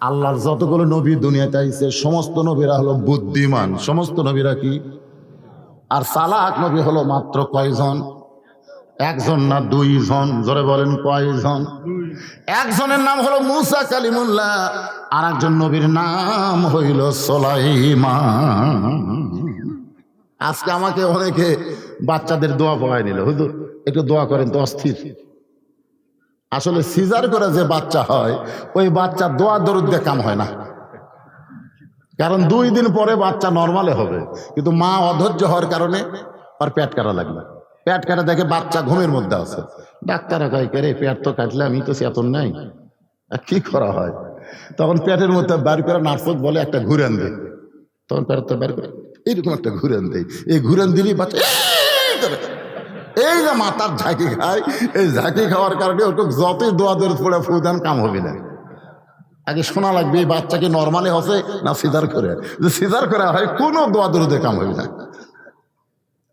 আল্লাহর যতগুলো নবী দুনিয়াতে আইছে, সমস্ত নবীরা হলো বুদ্ধিমান। সমস্ত নবীরা কি? আর সালাক নবী হলো মাত্র কয়জন? একজন না দুইজন? জোরে বলেন কয়জন? একজনের নাম হলো মুসা কালিমুল্লাহ আর একজন নবীর নাম হইল সোলাইমান। আজকে আমাকে অনেকে বাচ্চাদের দোয়া পড়ায় নিল। হুজুর, একটু দোয়া করেন তো, অস্থির। আসলে সিজার করে যে বাচ্চা হয়, ওই বাচ্চা দোয়া দরুদ দিয়ে কাম হয় না। কারণ দুই দিন পরে বাচ্চা নর্মালে হবে। কিন্তু মা অধৈর্য হওয়ার কারণে আর পেট কাটা লাগবে পেট কাটা দেখে বাচ্চা ঘুমের মধ্যে আছে। ডাক্তাররা কয়, কে রে, পেট তো কাটলে আমি তো সেতন নাই। কি করা হয়? তখন পেটের মধ্যে বার করে নার্সক বলে, একটা ঘুরেন দে। তখন পেট তো বের করে, এইরকম একটা ঘুরেন দেয় এই ঘুরেন দিলেই বাচ্চা এই যে মাথার ঝাঁকি খায়, এই ঝাঁকি খাওয়ার কারণে ওকে যতই দোয়া দৌড় পড়ে ফুদান কাম হবে না। আগে শোনা লাগবে, এই বাচ্চাকে নর্মালি হসে না সিজার করে? যে সিজার করে হয়, কোনো দোয়া দৌড়তে কাম হবে না।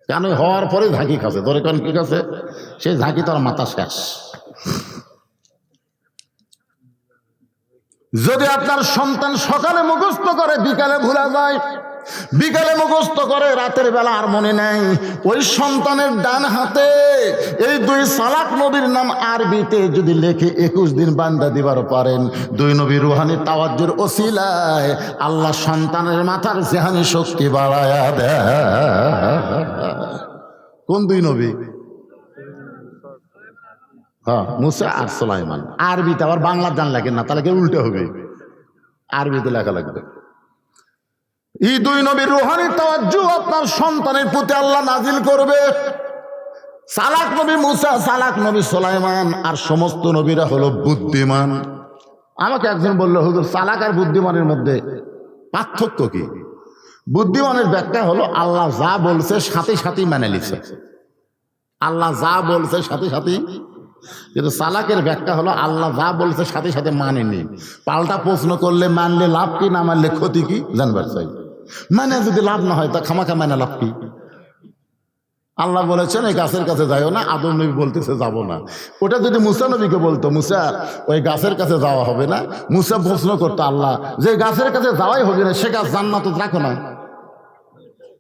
কেন? হওয়ার পরে ঝাঁকি খাচ্ছে। ধরে কারণ কি খাচ্ছে? সেই ঝাঁকি তার মাথা শেষ। যদি আপনার সন্তান সকালে মুখস্থ করে, বিকালে ভুলা যায় বিকালে মুখস্থ করে, রাতের বেলা আর মনে নেই। ওই সন্তানের ডান হাতে এই দুই সালাক নবীর নাম আরবিতে যদি লেখে, একুশ দিন বান্দা দিবার পারেন। দুই নবী রুহানি তাওয়াজ্জুর ওসিলায় আল্লাহ সন্তানের মাথার জেহানি শক্তি বাড়ায়া দেয়। কোন দুই নবী? হ্যাঁ মুসা আর সোলাইমান। আরবিতে আবার বাংলা জান লাগে না? তাহলে উল্টে হবে? আরবিতে লেখা লাগবে। এই দুই নবীর রোহানি তাওয়াজ্জু আপনার সন্তানের প্রতি আল্লাহ নাজিল করবে। সালাক নবী মুসা, সালাক নবী সোলাইমান, আর সমস্ত নবীরা হলো বুদ্ধিমান। আমাকে একজন বলল, হুজুর, সালাক আর বুদ্ধিমানের মধ্যে পার্থক্য কি? বুদ্ধিমানের ব্যাখ্যা হলো, আল্লাহ যা বলছে সাথে সাথেই মেনে নিছে। আল্লাহ যা বলছে সাথে সাথেই। কিন্তু সালাকের ব্যাখ্যা হলো, আল্লাহ যা বলছে সাথে সাথে মানেনি পাল্টা প্রশ্ন করলে, মানলে লাভ কি, না মানলে ক্ষতি কি? জানবার চাই। মানে যদি লাভ না হয়, তা খামাখা মানে লাভ কি? আল্লাহ বলেছেন, এই গাছের কাছে যাইও না, আদম নবী বলতেছে যাব না। ওটা যদি মুসা নবীকে বলতো, মুসা, ওই গাছের কাছে যাওয়া হবে না। মুসা প্রশ্ন করতো আল্লাহ, যে গাছের কাছে যাওয়াই হবে না, সে গাছ জান্নাত রাখো না।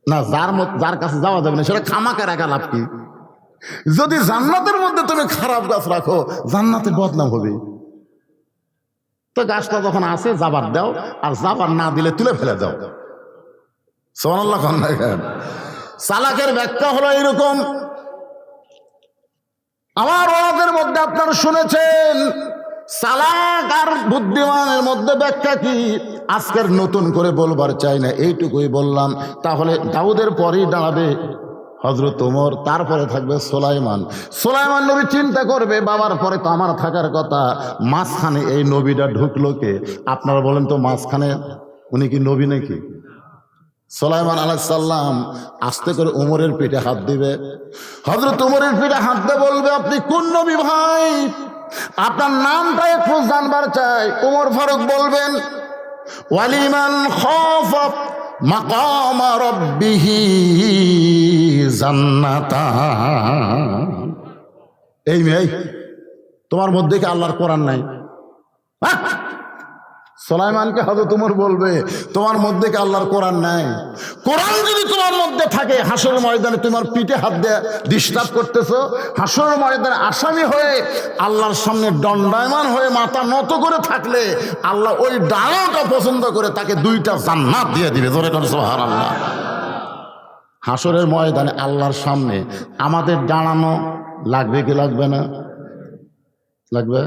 না, যার মত, যার কাছে যাওয়া যাবে না, সেটা খামাকা রাখা লাভ কি? যদি জান্নাতের মধ্যে তুমি খারাপ গাছ রাখো জান্নাতের বদনাম হবে। তো গাছটা যখন আছে জাবার দাও, আর জাবার না দিলে তুলে ফেলে দাও। সালাকের ব্যাখ্যা হলো এরকম আমার ওয়াজের মধ্যে আপনারা শুনেছেন, সালাক আর বুদ্ধিমানের মধ্যে ব্যাখ্যা কি? আজকের নতুন করে বলবার চাই না, এইটুকুই বললাম। তাহলে দাউদের পরেই দাঁড়াবে হজরত ওমর, তারপরে থাকবে সোলাইমান। সোলাইমান নবী চিন্তা করবে, বাবার পরে তো আমার থাকার কথা। মাঝখানে এই নবীটা ঢুকলো কে? আপনারা বলেন তো মাঝখানে, উনি কি নবী নাকি? সোলাইমান আলাইসাল্লাম আস্তে করে উমরের পিঠে হাত দিবে। হজরত উমরের পিঠে হাত দিয়ে বলবে, আপনি কোন নবী ভাই? আপনার নামটা একটু জানবার চাই। উমর ফারুক বলবেন, ওয়ালিমান খফ মাকাম রব্বিহি জান্নাতা এই মেয়ে, তোমার মধ্যে কি আল্লাহর কোরআন নাই? হ্যাঁ? সোলাইমানকে হয়তো তোমার বলবে, তোমার মধ্যে কি আল্লাহর কোরআন নাই? কোরআন যদি তোমার মধ্যে থাকে হাসর ময়দানে তোমার পিঠে হাত দিয়ে ডিস্টার্ব করতেছো হাসর ময়দানে আসামি হয়ে আল্লাহর সামনে দণ্ডায়মান হয়ে মাথা নত করে থাকলে, আল্লাহ ওই ডানাটা পছন্দ করে তাকে দুইটা জান্নাত দিয়ে দিবে। জোরে সোহার আল্লাহ হাসরের ময়দানে আল্লাহর সামনে আমাদের দাঁড়ানো লাগবে কি লাগবে না? লাগবে?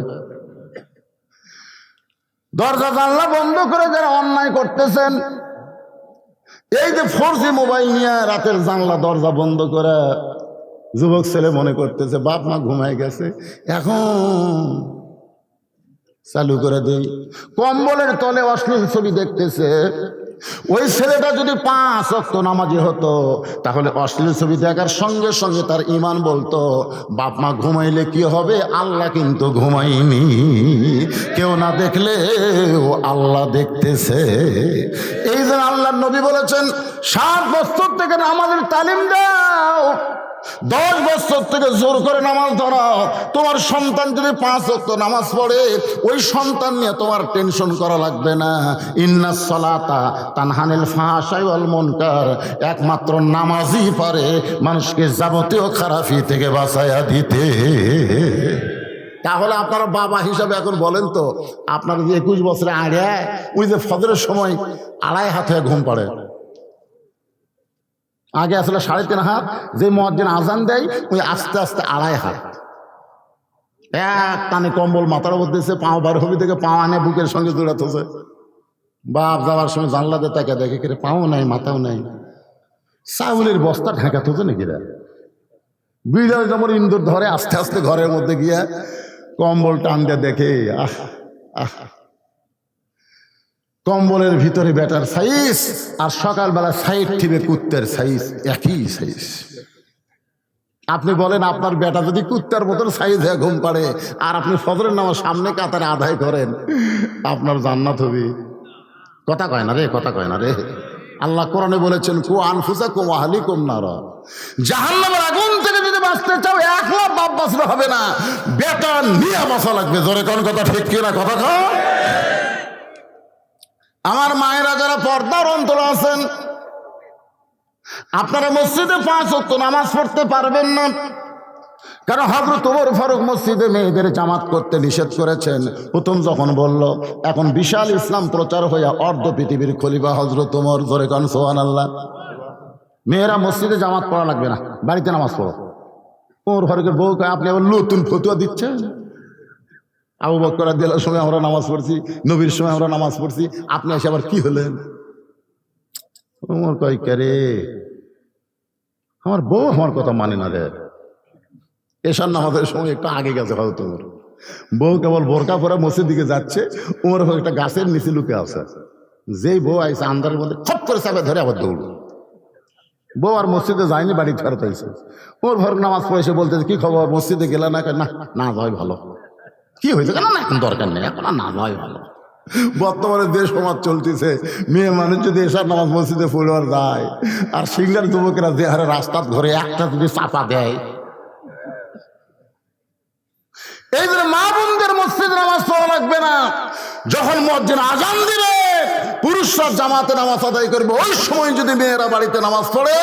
দরজা জানলা বন্ধ করে যারা অন্যায় করতেছেন, এই যে ফোর মোবাইল নিয়ে রাতের জানলা, দরজা বন্ধ করে যুবক ছেলে মনে করতেছে, বাপ মা ঘুমায় গেছে, এখন চালু করে দেই। কম্বলের তলে অশ্লীল ছবি দেখতেছে ওই ছেলেটা যদি পাঁচ অক্ত নামাজি হতো, তাহলে অশ্লীল ছবি দেখার সঙ্গে সঙ্গে তার ইমান বলতো, বাপ মা ঘুমাইলে কি হবে? আল্লাহ কিন্তু ঘুমাইনি কেউ না দেখলে ও আল্লাহ দেখতেছে। এই যে আল্লাহ নবী বলেছেন, সাত বছর থেকে আমাদের তালিম দাও। দশ বছর থেকে জোর করে নামাজ ধরাও তোমার সন্তান যদি পাঁচ অক্ত নামাজ পড়ে, ওই সন্তান নিয়ে তোমার টেনশন করা লাগবে না। ইন্না সলাতা তানহানিল ওয়াল মুনকার। একমাত্র নামাজই পারে মানুষকে যাবতীয় খারাপি থেকে বাঁচাইয়া দিতে। তাহলে আপনারা বাবা হিসাবে এখন বলেন তো, আপনার যে একুশ বছরে আগে, ওই যে ফজরের সময় আড়াই হাতে ঘুম পড়ে। আগে আসলে সাড়ে তিন হাত, যে মহাজিন আজান দেয়, ওই আস্তে আস্তে আড়াই হাত। এক টানে কম্বল মাথার উপর দিয়েছে, পাও বার হবি থেকে পাও আনে, বুকের সঙ্গে জোড়াতেছে বাপ যাওয়ার সময় জানলা দিয়ে তাকে দেখে কিরে পাও নাই, মাথাও নাই। চাউলের বস্তা ঢাকা তো নাকি রে? বিড়াল যেমন ইন্দুর ধরে আস্তে আস্তে ঘরের মধ্যে গিয়ে কম্বল টান দিয়ে দেখে আহ আহ। কম্বলের ভিতরে বেটার সাইজ আর সকালবেলা সাইড টিপে কুত্তের সাইজ, একই সাইজ। আপনি বলেন, আপনার বেটা যদি কুত্তার মতন সাইজ হয়ে ঘুম পাড়ে, আর আপনি ফজরের নামাজ সামনে কাতারে আদায় করেন, আপনার জান্নাত হবে। কথা কয় না রে, কথা কয় না রে। আল্লাহ কোরআনে বলেছেন, কু আনফুসা কুম আহলি কুম নারা। জাহান্নামের আগুন থেকে যদি বাঁচতে চাও, এক লাখ বাপ বাঁচলে হবে না। বেটা নিয়ে বাঁচা লাগবে। জোরে কোন কথা ঠিক কিনা, কথা কয়? আমার মায়েরা যারা পর্দার অন্তর আছেন, আপনারা মসজিদে পাঁচ অক্ত নামাজ পড়তে পারবেন না। কারণ হজরত ওমর ফারুক মসজিদে মেয়েদের জামাত করতে নিষেধ করেছেন। প্রথম যখন বলল, এখন বিশাল ইসলাম প্রচার হইয়া অর্ধ পৃথিবীর খলিফা হজরত ওমর, জোরে কান সোহান আল্লাহ মেয়েরা মসজিদে জামাত পড়া লাগবে না, বাড়িতে নামাজ পড়ো। ওমর ফারুকের বউকে আপনি আবার নতুন ফতুয়া দিচ্ছেন? আবু বকর দিলার সময় আমরা নামাজ পড়ছি, নবীর সময় আমরা নামাজ পড়ছি। আপনি এসে আবার কি হলেন? ওমর কয়, কে আমার বউ আমার কথা মানে না রে। এসার নামাজের সময় একটু আগে গেছে হয়তো তোমার বউ কেবল বোরকা পরে মসজিদ দিকে যাচ্ছে ওমর একটা গাছের নিচে লুকে আছে। যেই বউ আইসে আন্দারের মধ্যে খপ করে চাপে ধরে আবার দৌড় বউ আর মসজিদে যায়নি, বাড়ি ফেরত আইসে ওর ঘর নামাজ পড়েছে এসে বলতে কি খবর? মসজিদে গেলে না? না যাই ভালো। কি হয়েছে কেন না এখন দরকার নেই এখন আর না যাই ভালো বর্তমানে দেশ সমাজ চলতেছে মেয়ে মানুষ যদি এসার নামাজ মসজিদে পড়বার যায় আর সিঙ্গার যুবকেরা যে হারে রাস্তার ধরে একটা যদি চাপা দেয়। এই জন্য মা বোনদের মসজিদ নামাজ পড়া লাগবে না। যখন মসজিদ আজান দিবে পুরুষরা জামাতে নামাজ আদায় করবে। ওই সময় যদি মেয়েরা বাড়িতে নামাজ পড়ে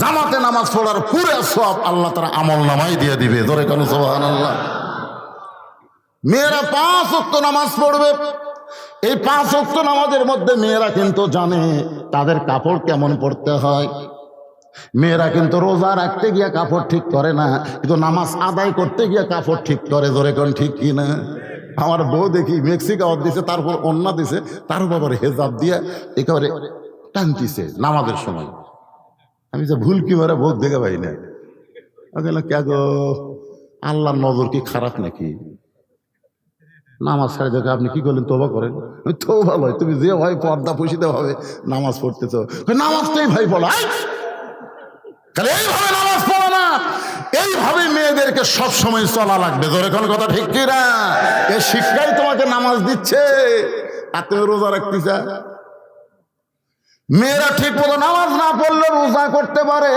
জামাতে নামাজ পড়ার পুরো সব আল্লাহ তারা আমল নামাই দিয়ে দিবে। ধরে কেন সোহান আল্লাহ মেয়েরা পাঁচ অক্ত নামাজ পড়বে। এই পাঁচ অক্ত নামাজের মধ্যে মেয়েরা কিন্তু জানে তাদের কাপড় কেমন পড়তে হয়। মেয়েরা কিন্তু রোজা রাখতে গিয়ে কাপড় ঠিক করে না, কিন্তু নামাজ আদায় করতে গিয়ে কাপড় ঠিক করে ধরে কোন ঠিক কি না? আমার বউ দেখি মেক্সিকাওয়ার দিছে, তারপর অন্য দিছে, তার উপর হেজাব দিয়ে একেবারে টানতিছে নামাজের সময়। আমি যে ভুল কি মারে ভোগ দেখে পাই না। কে গো আল্লাহর নজর কি খারাপ নাকি? নামাজ ছাড়ে দেখে আপনি কি করলেন? তোবা করেন। তো ভালো তুমি যে ভাই পর্দা পুষিতে হবে নামাজ পড়তেছ। নামাজটাই ভাই পড়া তাহলে এইভাবে নামাজ পড়ো না। এইভাবে মেয়েদেরকে সব সময় চলা লাগবে। ধরে কোনো কথা ঠিক কিনা? এ শিক্ষাই তোমাকে নামাজ দিচ্ছে। আর তুমি রোজা রাখতেছা। মেয়েরা ঠিক মতো নামাজ না পড়লে রোজা করতে পারে।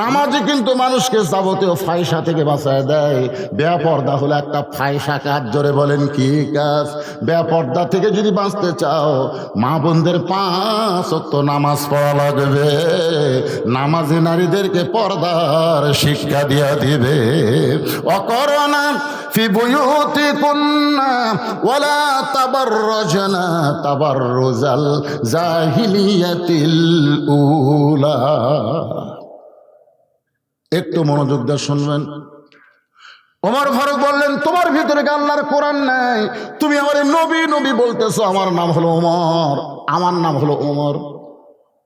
নামাজই কিন্তু মানুষকে যাবতীয় ফাইসা থেকে বাঁচায় দেয়। বেপর্দা হলো একটা ফাইসা কাজ জোরে বলেন, কি কাজ? বেপর্দা থেকে যদি বাঁচতে চাও, মা বোনদের পাঁচ অক্ত নামাজ পড়া লাগবে। নামাজি নারীদেরকে পর্দার শিক্ষা দিয়া দিবে। অকরণা في بيوتكن ولا تبرجن تبرز الجاهلية الأولى একটু মনোযোগ দিয়ে শুনবেন ওমর ফারুক বললেন তোমার ভিতরে কি আল্লাহর কোরআন নাই তুমি আমার এই নবী নবী বলতেছো আমার নাম হলো ওমর আমার নাম হলো ওমর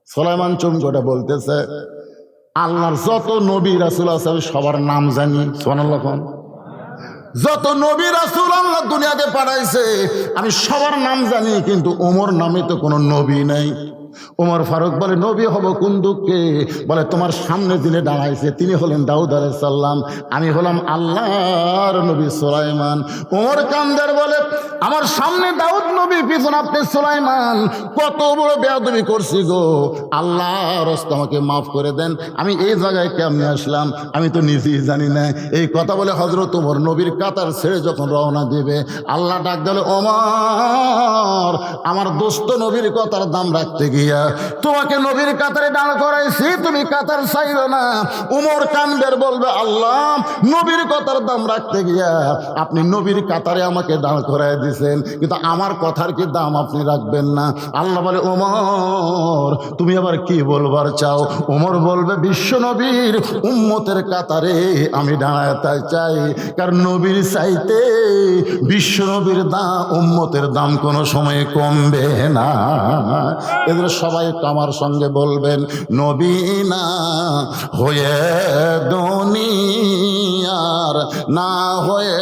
সোলাইমান চুমকোটা বলতেছে আল্লাহর যত নবী রাসুল আছে আমি সবার নাম জানি সোনাল্লাহ খান যত নবী রাসুল আল্লাহ দুনিয়াতে পাঠাইছে, আমি সবার নাম জানি, কিন্তু ওমর নামে তো কোনো নবী নাই। ওমর ফারুক বলে, নবী হব কোন দুঃখে? বলে, তোমার সামনে দিনে দাঁড়াইছে, তিনি হলেন দাউদ সাল্লাম আমি হলাম আল্লাহর নবী সুলাইমান। ওমর কান্দার বলে, আমার সামনে দাউদ নবী পিছন আপনি সুলাইমান। কত বড় বেয়াদবি করছি গো। আল্লাহ রস্ত আমাকে মাফ করে দেন। আমি এই জায়গায় কেমনে আসলাম? আমি তো নিজেই জানি না। এই কথা বলে হজরত ওমর নবীর কাতার ছেড়ে যখন রওনা দিবে, আল্লাহ ডাক দিলে, ওমর, আমার দোস্ত নবীর কথার দাম রাখতে গিয়া তোমাকে নবীর কাতারে দাঁড় করাইছি, তুমি কাতার চাইল না। উমর কানবের বলবে, আল্লাহ, নবীর কথার দাম রাখতে গিয়া আপনি নবীর কাতারে আমাকে দাঁড় করাই দিছেন, কিন্তু আমার কথার কি দাম আপনি রাখবেন না? আল্লাহ বলে ওমর তুমি আবার কি বলবার চাও? ওমর বলবে, বিশ্ব নবীর উম্মতের কাতারে আমি দাঁড়াতে চাই, কারণ নবীর চাইতে বিশ্ব নবীর দাম, উম্মতের দাম কোনো সময় কমবে না। এগুলো সবাই একটু আমার সঙ্গে বলবেন নবীনা হয়ে দুনিয়ার, না হয়ে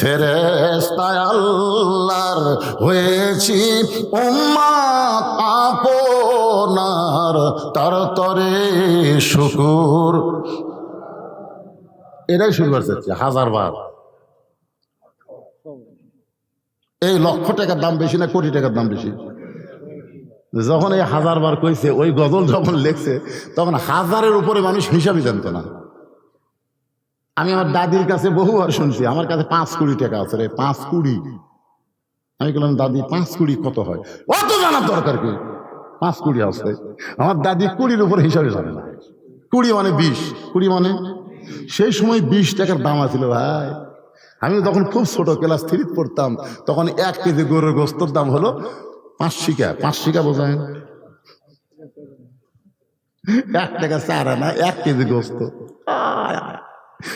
ফেরেস্তায় আল্লাহর হয়েছি, উম্মাত আপনার তার তরে শুকুর। এটাই শুরু করছে হাজার বার এই লক্ষ টাকার দাম বেশি না, কোটি টাকার দাম বেশি? যখন এই হাজার বার কইছে, ওই গজল যখন লেখছে, তখন হাজারের উপরে মানুষ হিসাবই জানতো না। আমি আমার দাদির কাছে বহুবার শুনছি, আমার কাছে পাঁচ কুড়ি টাকা আছে রে, পাঁচ কুড়ি। আমি বললাম, দাদি, পাঁচ কুড়ি কত হয়? অত জানার দরকার কি? পাঁচ কুড়ি আছে। আমার দাদি কুড়ির উপরে হিসাবে জানে না। কুড়ি মানে বিশ, কুড়ি মানে? সেই সময় বিশ টাকার দাম আছিল ভাই। আমি তখন খুব ছোট ক্লাস থ্রি পড়তাম, তখন এক কেজি গরুর গোস্তর দাম হলো পাঁচ শিকা পাঁচ শিকা বোঝায় এক টাকা চার আনা, এক কেজি গোস্ত।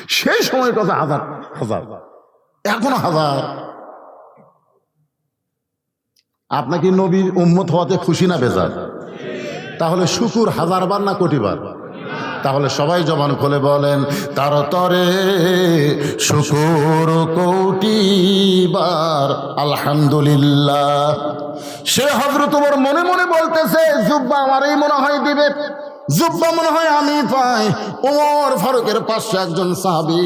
সেই সময়ের কথা হাজার হাজার। এখনও হাজার। আপনাকে নবীর উম্মত হওয়াতে খুশি না বেজার? তাহলে শুকুর হাজার বার না কোটি বার তাহলে সবাই জবান খুলে বলেন, তার তরে শুকুর কোটি বার, আলহামদুলিল্লাহ। সে হজরত তোমার মনে মনে বলতেছে, জুব্বা আমারই মনে হয় দিবে, জুব্বা মনে হয় আমি পাই। ওমর ফারুকের পাশে একজন সাহাবি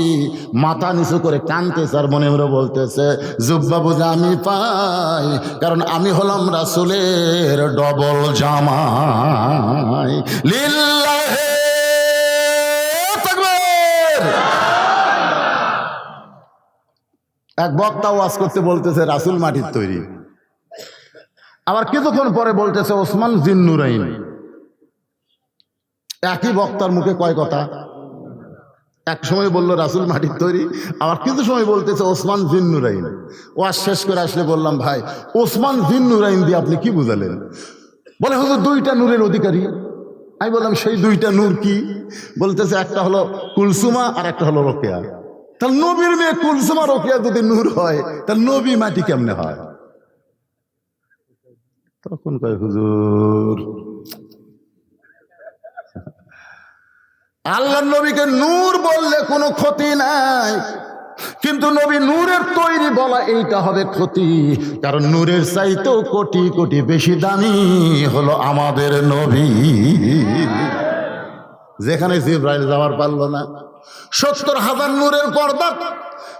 মাথা নিচু করে কানতেছে আর মনে মনে বলতেছে, জুব্বা বুঝে আমি পাই, কারণ আমি হলাম রাসুলের ডবল জামাই। লিল্লাহে এক বক্তা ওয়াজ করতে বলতেছে, রাসুল মাটির তৈরি। আবার কিছুক্ষণ পরে বলতেছে, ওসমান জিন্নুরাইন। একই বক্তার মুখে কয় কথা? এক সময় বলল, রাসুল মাটির তৈরি। আবার কিছু সময় বলতেছে, ওসমান জিন্নুরাইন। ওয়াজ শেষ করে আসলে বললাম, ভাই, ওসমান জিন্নুরাইন দিয়ে আপনি কি বুঝালেন? বলে, হুজুর, দুইটা নূরের অধিকারী। আমি বললাম, সেই দুইটা নূর কি? বলতেছে, একটা হলো কুলসুমা আর একটা হলো রোকেয়া। তাহলে নবীর মেয়ে কুলসুমা রোকেয়া যদি নূর হয়, তাহলে নবী মাটি কেমনে হয়? তখন কয়, হুজুর। আল্লাহ নবীকে নূর বললে কোনো ক্ষতি নাই। কিন্তু নবী নূরের তৈরি বলা এইটা হবে ক্ষতি, কারণ নূরের চাইতেও কোটি কোটি বেশি দামি হলো আমাদের নবী। যেখানে জিব্রাইল যাওয়ার পারল না। সত্তর হাজার নূরের পর্দা।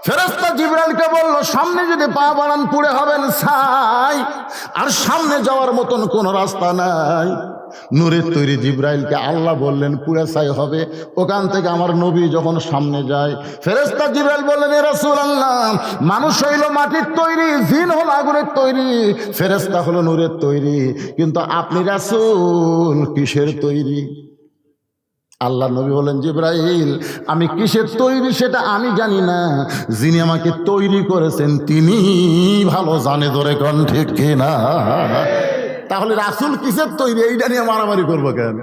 ফেরস্তা জিব্রাইলকে বলল, সামনে যদি পা বাড়ান, পুড়ে হবেন ছাই। আর সামনে যাওয়ার মতন কোনো রাস্তা নাই। নূরের তৈরি জিব্রাইলকে আল্লাহ বললেন পুরে ছাই হবে। ওখান থেকে আমার নবী যখন সামনে যায় ফেরেস্তা জিব্রাইল বললেন, এ রাসূল আল্লাহ মানুষ হইল মাটির তৈরি, জিন হলো আগুনের তৈরি। ফেরেস্তা হলো নূরের তৈরি। কিন্তু আপনি রাসূল, কিসের তৈরি? আল্লাহ নবী বলেন জিব্রাইল আমি কিসের তৈরি সেটা আমি জানি না। যিনি আমাকে তৈরি করেছেন তিনি ভালো জানে ধরে কন ঠিক কিনা তাহলে রাসুল কিসের তৈরি? এইটা নিয়ে মারামারি করব কেন?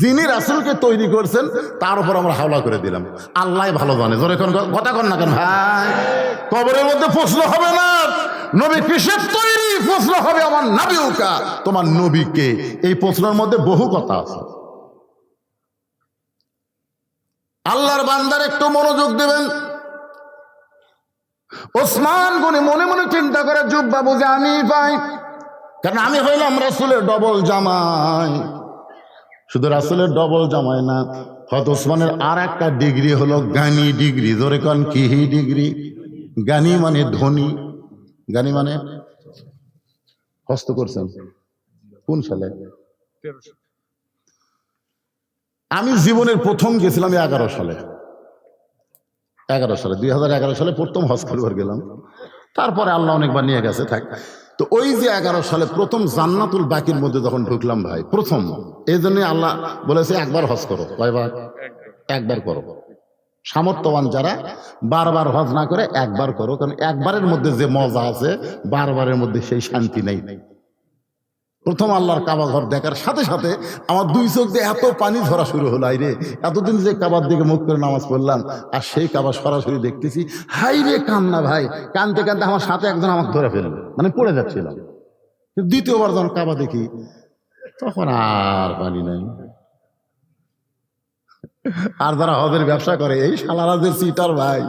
যিনি রাসুলকে তৈরি করছেন তার উপর আমরা হাওলা করে দিলাম। আল্লাহ ভালো জানে। ধরে কোন কথা কন না কেন? ভাই। কবরের মধ্যে প্রশ্ন হবে না। নবী কিসের তৈরি? প্রশ্ন হবে আমার নাবিউকা। তোমার নবীকে। এই প্রশ্নের মধ্যে বহু কথা আছে। আল্লাহর বান্দার একটু মনোযোগ দেবেন। ওসমান গনি মনে মনে চিন্তা করে জুব্বা বুঝে আমি পাই কারণ আমি হইলাম রাসুলের ডবল জামাই। শুধু রাসুলের ডবল জামাই না হত ওসমানের আর একটা ডিগ্রি হলো গানি ডিগ্রি। ধরে কন, কি ডিগ্রি? গানি মানে ধনী। গানি মানে হস্ত করছেন। কোন সালে? আমি জীবনের প্রথম গেছিলাম এগারো সালে। এগারো সালে, দুই হাজার এগারো সালে প্রথম হজ করবার গেলাম। তারপরে আল্লাহ অনেকবার নিয়ে গেছে, থাক। তো ওই যে এগারো সালে প্রথম জান্নাতুল বাকির মধ্যে যখন ঢুকলাম ভাই, প্রথম, এই জন্য আল্লাহ বলেছে একবার হজ করো। কয়বার? একবার করো। সামর্থ্যবান যারা, বারবার হজ না করে একবার করো, কারণ একবারের মধ্যে যে মজা আছে, বারবারের মধ্যে সেই শান্তি নেই। প্রথম আল্লাহর কাবা ঘর দেখার সাথে সাথে আমার দুই চোখ দিয়ে এত পানি ধরা শুরু হলো, আইরে। এতদিন যে কাবার দিকে মুখ করে নামাজ পড়লাম, আর সেই কাবা সরাসরি দেখতেছি হাই রে কান্না ভাই। কানতে কানতে আমার সাথে একজন আমাকে ধরে ফেলবে মানে পড়ে যাচ্ছিলাম। দ্বিতীয়বার যখন কাবা দেখি, তখন আর পানি নাই। আর যারা হজের ব্যবসা করে, এই যে সিটার ভাই।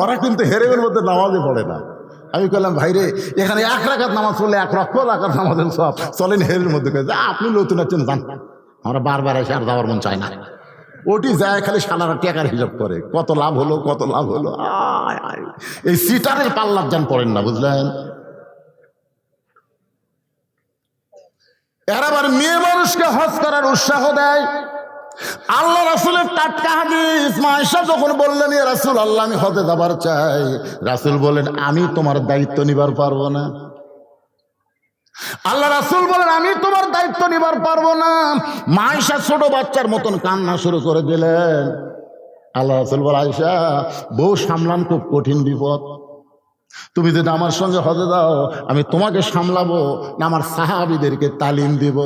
ওরা কিন্তু হেরেমের মধ্যে নামাজে পড়ে না। আমি বললাম ভাই রে, এখানে এক রাখাত নামাজ পড়লে এক রক্ষ রাখাত নামাজের সব। চলেন হেরের মধ্যে আপনি নতুন আছেন যান। আমরা বারবার এসে আর যাওয়ার মন চায় না। ওটি যায় খালি সালারা টেকার হিসাব করে, কত লাভ হলো, কত লাভ হলো। এই সিটারের পাল্লার যান পড়েন না, বুঝলেন? এর আবার মেয়ে মানুষকে হজ করার উৎসাহ দেয়। আল্লাহ রাসুলের টাটকা হাদিস, মায়েশা যখন বললেন রাসুল আল্লাহ, আমি হতে যাবার চাই। রাসুল বলেন আমি তোমার দায়িত্ব নিবার পারব না। আল্লাহ রাসুল বলেন আমি তোমার দায়িত্ব নিবার পারব না। মায়েশা ছোট বাচ্চার মতন কান্না শুরু করে দিলেন। আল্লাহ রাসুল বলে আয়সা বউ সামলান খুব কঠিন বিপদ। তুমি যদি আমার সঙ্গে হজে দাও, আমি তোমাকে সামলাবো, না আমার সাহাবিদেরকে তালিম দিব।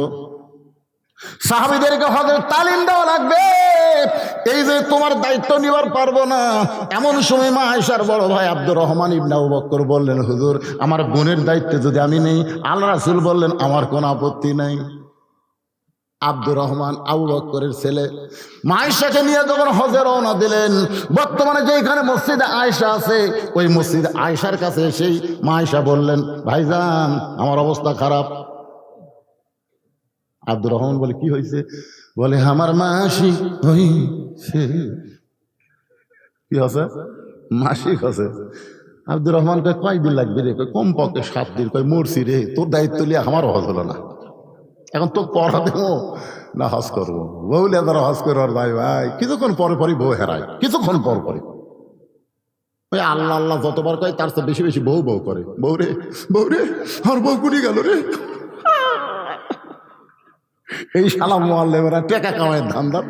সাহাবিদেরকে হজের তালিম দেওয়া লাগবে। এই যে তোমার দায়িত্ব নিবার পারব না, এমন সময় মা আয়সার বড় ভাই আব্দুর রহমান ইবনা বক্কর বললেন, হুজুর, আমার বোনের দায়িত্বে যদি আমি নেই, আল্লাহ রাসুল বললেন, আমার কোনো আপত্তি নাই। আব্দুর রহমান আবু বক্করের ছেলে মাইশাকে নিয়ে যখন হজে রওনা দিলেন, বর্তমানে যে এখানে মসজিদে আয়সা আছে, ওই মসজিদ আয়সার কাছে এসেই মাইশা বললেন, ভাইজান, আমার অবস্থা খারাপ। আব্দুর রহমান বলে, কি হয়েছে বলে, আমার মাসি হইছে। কি আছে মাসিক আছে আব্দুর রহমান কয় কয়দিন লাগবে রে? কয়, কমপক্ষে সাত দিন। কয়, মরছি রে, তোর দায়িত্ব নিয়ে আমারও হজ হলো না। এখন তো পড়া দেবো না হজ করব? বউলে ধরো, হজ করব আর ভাই ভাই। কিছুক্ষণ পরে পরই বউ হেরায়, কিছুক্ষণ পর পরে ওই আল্লাহ আল্লাহ যতবার কয়, তার চেয়ে বেশি বেশি বউ বউ করে। বউ রে বউ রে আমার বউ কুড়ি গেল রে? এই সালাম মোয়াল্লেমেরা টেকা কামায় ধান্দা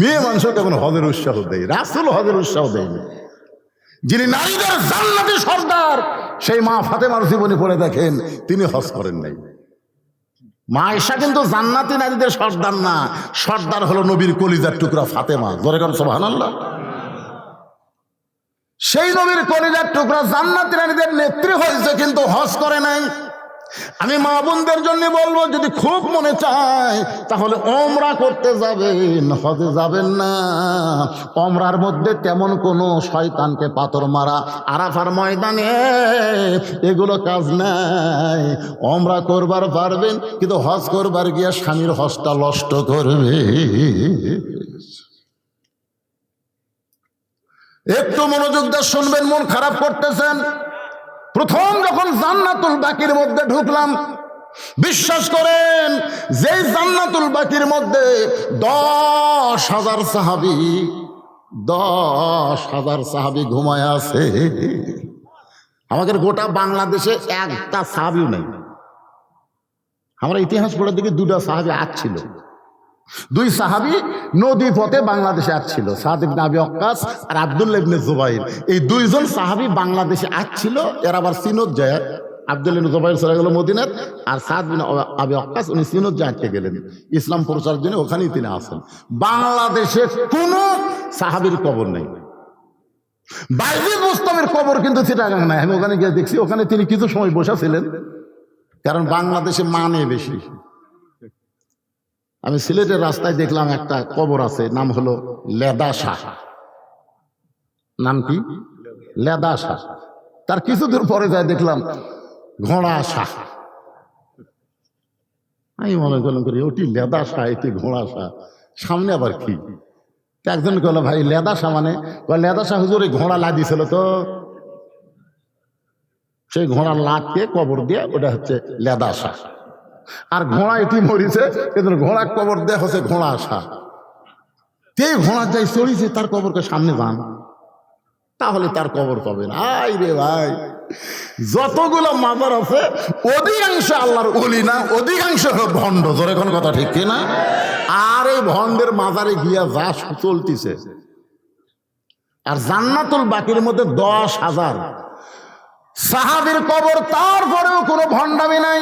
মেয়ে মানুষকে এখন হজের উৎসাহ দেয় রাসুল হজের উৎসাহ দেয়নি যিনি নারীদের জান্নাতি সর্দার, সেই মা ফাতেমার জীবনী পড়ে দেখেন, তিনি হজ করেন নাই। মা এসা কিন্তু জান্নাতি নারীদের সর্দার না, সর্দার হলো নবীর কলিজার টুকরা ফাতেমা। ধরে কর সোহান সেই নবীর কলিজার টুকরা জান্নাতি নারীদের নেত্রী হয়েছে, কিন্তু হজ করে নাই। আমি মা বোনদের জন্য বলব, যদি খুব মনে চায়, তাহলে ওমরা করতে যাবেন, হজে যাবেন না। অমরার মধ্যে তেমন কোনো শয়তানকে পাথর মারা আরাফার ময়দানে এগুলো কাজ নাই। অমরা করবার পারবেন, কিন্তু হজ করবার গিয়া স্বামীর হজটা নষ্ট করবে। একটু মনোযোগ দিয়ে শুনবেন, মন খারাপ করতেছেন। প্রথম যখন জান্নাতুল বাকির মধ্যে ঢুকলাম, বিশ্বাস করেন যে জান্নাতুল বাকির মধ্যে দশ হাজার সাহাবি, দশ হাজার সাহাবি ঘুমায় আছে, আমাদের গোটা বাংলাদেশে একটা সাহাবিও নেই। আমরা ইতিহাস পড়ে দেখি দুটা সাহাবি আসছিল দুই সাহাবি নদী পথে বাংলাদেশে আসছিল, সাদ ইবনে আবি অক্কাস আর আব্দুল্লাহ ইবনে জুবাইর। এই দুইজন সাহাবি বাংলাদেশে আসছিল, এরা আবার সিনত যায়। আব্দুল্লাহ ইবনে জুবাইর চলে গেল মদিনাত আর সাদ বিন আবি অক্কাস উনি সিনত যায় আটকে গেলেন। ইসলাম প্রচারের জন্য ওখানেই তিনি আসেন বাংলাদেশে কোনো সাহাবির কবর নেই। বাইজিদ মুস্তামের কবর কিন্তু চিটাগাং নাই। আমি ওখানে গিয়ে দেখছি, ওখানে তিনি কিছু সময় বসেছিলেন কারণ বাংলাদেশে মানে বেশি। আমি সিলেটের রাস্তায় দেখলাম একটা কবর আছে, নাম হলো লেদা শাহ। নাম কি? লেদা শাহ। তার কিছু দূর পরে যায় দেখলাম ঘোড়া শাহ। আমি মনে করলাম, করি, ওটি লেদা সা এটি ঘোড়া সা সামনে আবার কি? একজন কল ভাই, লেদা সা মানে? লেদা সা হুজুর ঘোড়া লাদিছিল তো। সেই ঘোড়ার লাটকে কবর দিয়ে, ওটা হচ্ছে লেদা সা আর ঘোড়া এটি মরিছে কিন্তু ঘোড়া কবর দেয়া হচ্ছে ঘোড়া আসা তে ঘোড়া যাই চড়িছে, তার কবরকে সামনে যান। তাহলে তার কবর পাবেন আই রে ভাই। যতগুলো মাজার আছে, অধিকাংশ আল্লাহর অলি না, অধিকাংশ হলো ভণ্ড। ধরে কোন কথা ঠিক কি না? আর এই ভণ্ডের মাজারে গিয়া যা চলতিছে। আর জান্নাতুল বাকির মধ্যে দশ হাজার। সাহাবির কবর, তারপরেও কোনো ভণ্ডামি নাই।